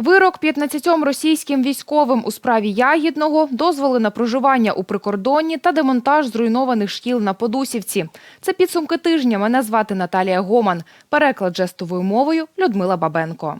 Вирок 15 російським військовим у справі Ягідного, дозволи на проживання у прикордонні та демонтаж зруйнованих шкіл на Подусівці. Це підсумки тижня. Мене звати Наталія Гоман. Переклад жестовою мовою Людмила Бабенко.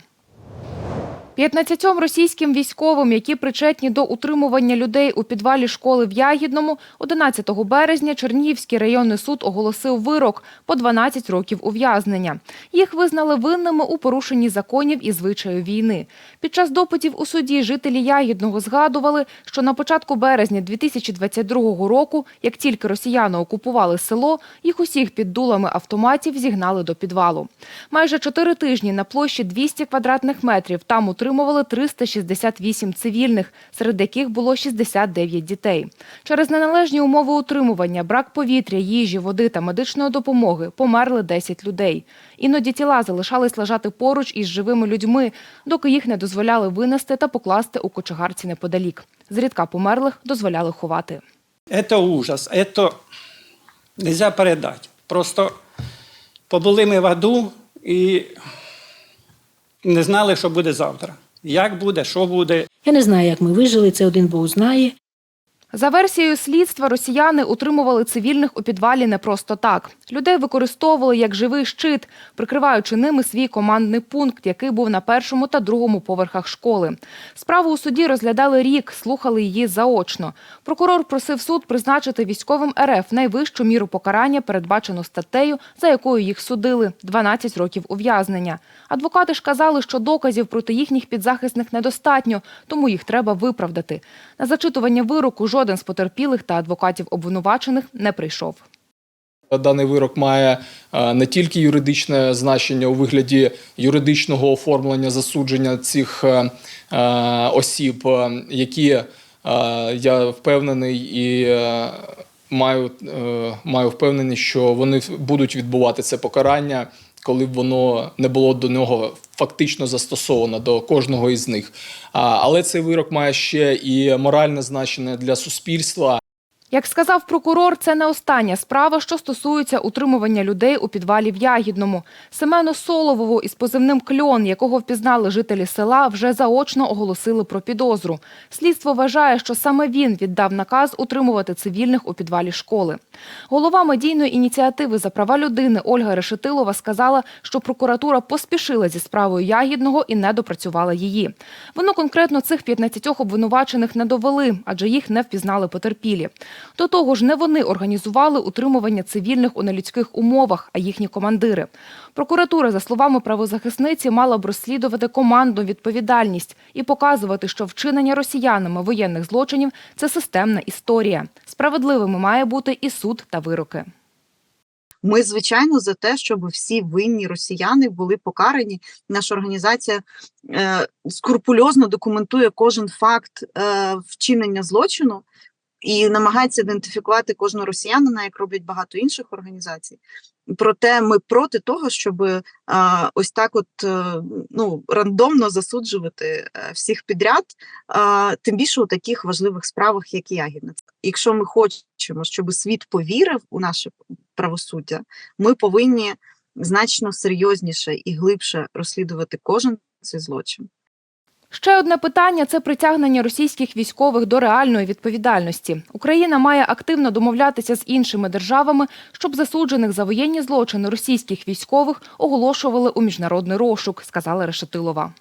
15 російським військовим, які причетні до утримування людей у підвалі школи в Ягідному, 11 березня Чернігівський районний суд оголосив вирок по 12 років ув'язнення. Їх визнали винними у порушенні законів і звичаю війни. Під час допитів у суді жителі Ягідного згадували, що на початку березня 2022 року, як тільки росіяни окупували село, їх усіх під дулами автоматів зігнали до підвалу. Майже чотири тижні на площі 200 квадратних метрів там утримували 368 цивільних, серед яких було 69 дітей. Через неналежні умови утримування, брак повітря, їжі, води та медичної допомоги померли 10 людей. Іноді тіла залишались лежати поруч із живими людьми, доки їх не дозволяли винести та покласти у кочегарці неподалік. Зрідка померлих дозволяли ховати. Это ужас, это нельзя передати. Просто побули ми в аду і не знали, що буде завтра. Як буде, що буде. Я не знаю, як ми вижили, це один Бог знає. За версією слідства, росіяни утримували цивільних у підвалі не просто так. Людей використовували як живий щит, прикриваючи ними свій командний пункт, який був на першому та другому поверхах школи. Справу у суді розглядали рік, слухали її заочно. Прокурор просив суд призначити військовим РФ найвищу міру покарання, передбачену статтею, за якою їх судили – 12 років ув'язнення. Адвокати ж казали, що доказів проти їхніх підзахисних недостатньо, тому їх треба виправдати. На зачитування вироку жоден з потерпілих та адвокатів обвинувачених не прийшов. Даний вирок має е, не тільки юридичне значення у вигляді юридичного оформлення засудження цих е, е, осіб, які я впевнений і маю, маю впевненість, що вони будуть відбувати це покарання, коли б воно не було до нього фактично застосовано до кожного із них. Але цей вирок має ще і моральне значення для суспільства. Як сказав прокурор, це не остання справа, що стосується утримування людей у підвалі в Ягідному. Семену Соловову із позивним «Кльон», якого впізнали жителі села, вже заочно оголосили про підозру. Слідство вважає, що саме він віддав наказ утримувати цивільних у підвалі школи. Голова медійної ініціативи за права людини Ольга Решетилова сказала, що прокуратура поспішила зі справою Ягідного і не допрацювала її. Воно конкретно цих 15 обвинувачених не довели, адже їх не впізнали потерпілі. До того ж, не вони організували утримування цивільних у нелюдських умовах, а їхні командири. Прокуратура, за словами правозахисниці, мала б розслідувати командну відповідальність і показувати, що вчинення росіянами воєнних злочинів це системна історія. Справедливими має бути і суд та вироки. Ми, звичайно, за те, щоб всі винні росіяни були покарані. Наша організація е, скрупульозно документує кожен факт е, вчинення злочину і намагається ідентифікувати кожного росіянина, як роблять багато інших організацій. Проте ми проти того, щоб е, ось так, от е, ну рандомно засуджувати е, всіх підряд, е, тим більше у таких важливих справах, як Ягідне. Якщо ми хочемо, щоб світ повірив у наше правосуддя, ми повинні значно серйозніше і глибше розслідувати кожен цей злочин. Ще одне питання це притягнення російських військових до реальної відповідальності. Україна має активно домовлятися з іншими державами, щоб засуджених за воєнні злочини російських військових оголошували у міжнародний розшук, сказала Решетилова.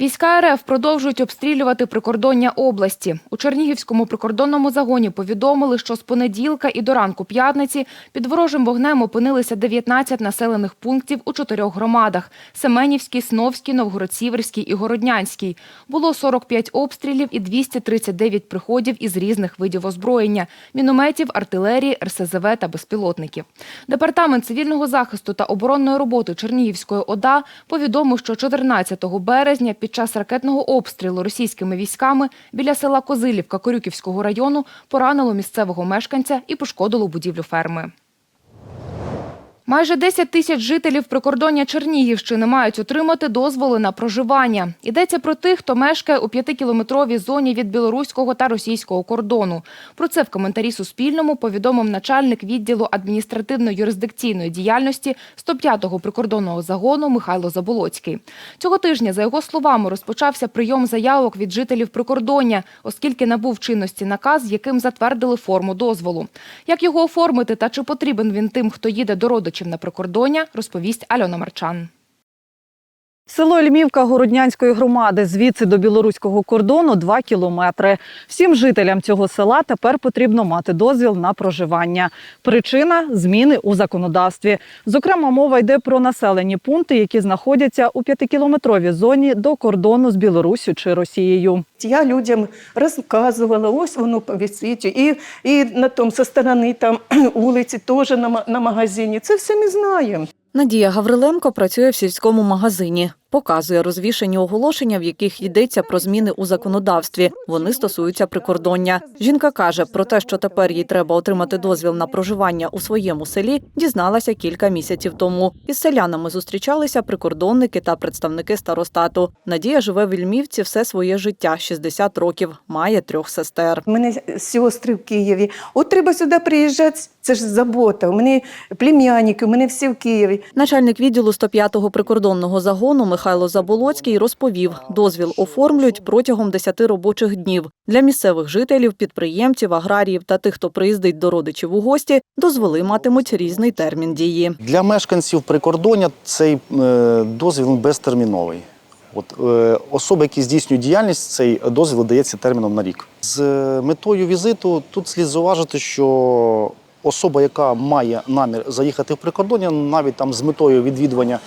Війська РФ продовжують обстрілювати прикордоння області. У Чернігівському прикордонному загоні повідомили, що з понеділка і до ранку п'ятниці під ворожим вогнем опинилися 19 населених пунктів у чотирьох громадах – Семенівський, Сновський, Новгород-Сіверський і Городнянський. Було 45 обстрілів і 239 приходів із різних видів озброєння – мінометів, артилерії, РСЗВ та безпілотників. Департамент цивільного захисту та оборонної роботи Чернігівської ОДА повідомив, що 14 березня під час ракетного обстрілу російськими військами біля села Козилівка Корюківського району поранило місцевого мешканця і пошкодило будівлю ферми. Майже 10 тисяч жителів прикордоння Чернігівщини мають отримати дозволи на проживання. Йдеться про тих, хто мешкає у п'ятикілометровій зоні від білоруського та російського кордону. Про це в коментарі Суспільному повідомив начальник відділу адміністративно-юрисдикційної діяльності 105-го прикордонного загону Михайло Заболоцький. Цього тижня, за його словами, розпочався прийом заявок від жителів прикордоння, оскільки набув чинності наказ, яким затвердили форму дозволу. Як його оформити та чи потрібен він тим, хто їде до родичів на прикордоння, розповість Альона Марчан. Село Льмівка Городнянської громади звідси до білоруського кордону 2 кілометри. Всім жителям цього села тепер потрібно мати дозвіл на проживання. Причина зміни у законодавстві. Зокрема, мова йде про населені пункти, які знаходяться у п'ятикілометровій зоні до кордону з Білоруссю чи Росією. Я людям розказувала, ось воно висить, і, і на тому, со сторони там вулиці, теж на, на магазині. Це все ми знаємо. Надія Гавриленко працює в сільському магазині. Показує розвішені оголошення, в яких йдеться про зміни у законодавстві. Вони стосуються прикордоння. Жінка каже, про те, що тепер їй треба отримати дозвіл на проживання у своєму селі, дізналася кілька місяців тому. Із селянами зустрічалися прикордонники та представники старостату. Надія живе в Ільмівці все своє життя 60 років, має трьох сестер. У мене сестри в Києві. От треба сюди приїжджати, це ж забота. У мене племянники, у мене всі в Києві. Начальник відділу 105-го прикордонного загону Михайло Заболоцький розповів, дозвіл оформлюють протягом 10 робочих днів. Для місцевих жителів, підприємців, аграріїв та тих, хто приїздить до родичів у гості, дозволи матимуть різний термін дії. Для мешканців прикордоння цей е, дозвіл безтерміновий. От, е, особи, які здійснюють діяльність, цей дозвіл дається терміном на рік. З е, метою візиту тут слід зауважити, що особа, яка має намір заїхати в прикордоння, навіть там з метою відвідування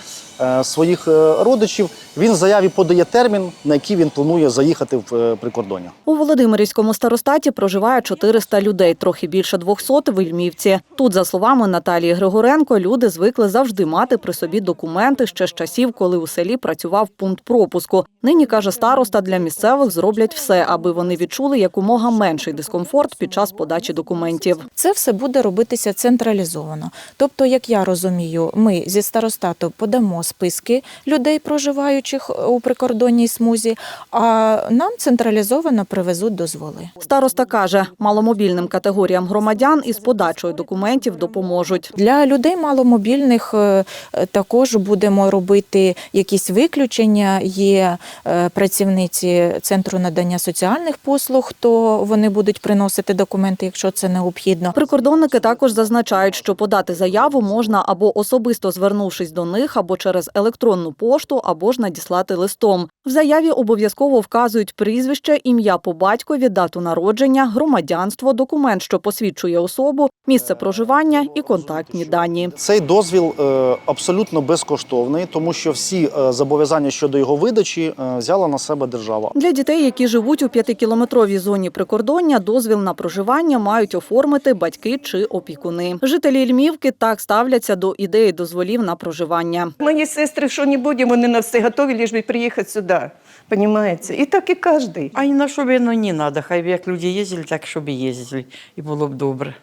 своїх е, родичів, він в заяві подає термін, на який він планує заїхати в е, прикордоння. У Володимирівському старостаті проживає 400 людей, трохи більше 200 в Ільмівці. Тут, за словами Наталії Григоренко, люди звикли завжди мати при собі документи ще з часів, коли у селі працював пункт пропуску. Нині, каже староста, для місцевих зроблять все, аби вони відчули якомога менший дискомфорт під час подачі документів. Це все буде робитися централізовано. Тобто, як я розумію, ми зі старостату подамо списки людей, проживаючих у прикордонній смузі, а нам централізовано привезуть дозволи. Староста каже, маломобільним категоріям громадян із подачою документів допоможуть. Для людей маломобільних е, е, також будемо робити якісь виключення. Є е, працівниці центру надання соціальних послуг, то вони будуть приносити документи, якщо це необхідно. Прикордонники також зазначають, що подати заяву можна або особисто звернувшись до них, або через електронну пошту, або ж надіслати листом. В заяві обов'язково вказують прізвище, ім'я по батькові, дату народження, громадянство, документ, що посвідчує особу, місце проживання і контактні дані. Цей дозвіл е, абсолютно безкоштовний, тому що всі е, зобов'язання щодо його видачі е, взяла на себе держава. Для дітей, які живуть у п'ятикілометровій зоні прикордоння, дозвіл на проживання мають оформити батьки чи опікуни. Жителі Льмівки так ставляться до ідеї дозволів на проживання. Мої сестри, що не будемо, вони на все готові, лиш би приїхати сюди. Понимаете? І так і кожен. А ні на що воно не треба. Хай би як люди їздили, так щоб і їздили, і було б добре.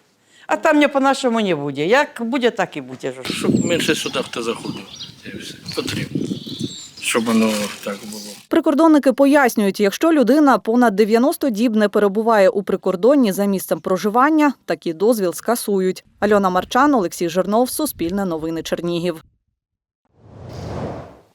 А там не по-нашому не буде. Як буде, так і буде. Щоб менше сюди хто заходив. Потрібно. Щоб воно так було. Прикордонники пояснюють, якщо людина понад 90 діб не перебуває у прикордонні за місцем проживання, такий дозвіл скасують. Альона Марчан, Олексій Жирнов, Суспільне новини Чернігів.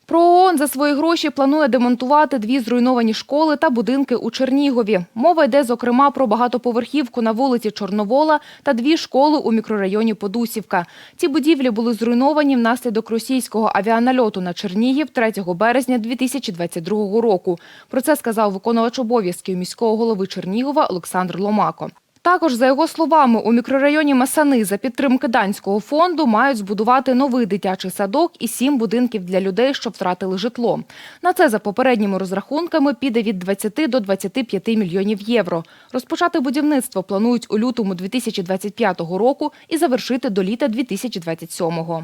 ПРООН за свої гроші планує демонтувати дві зруйновані школи та будинки у Чернігові. Мова йде, зокрема, про багатоповерхівку на вулиці Чорновола та дві школи у мікрорайоні Подусівка. Ці будівлі були зруйновані внаслідок російського авіанальоту на Чернігів 3 березня 2022 року. Про це сказав виконувач обов'язків міського голови Чернігова Олександр Ломако. Також, за його словами, у мікрорайоні Масани за підтримки данського фонду мають збудувати новий дитячий садок і сім будинків для людей, що втратили житло. На це за попередніми розрахунками піде від 20 до 25 мільйонів євро. Розпочати будівництво планують у лютому 2025 року і завершити до літа 2027-го.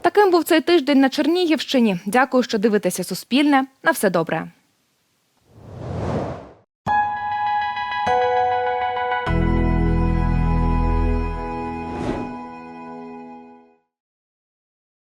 Таким був цей тиждень на Чернігівщині. Дякую, що дивитеся Суспільне. На все добре.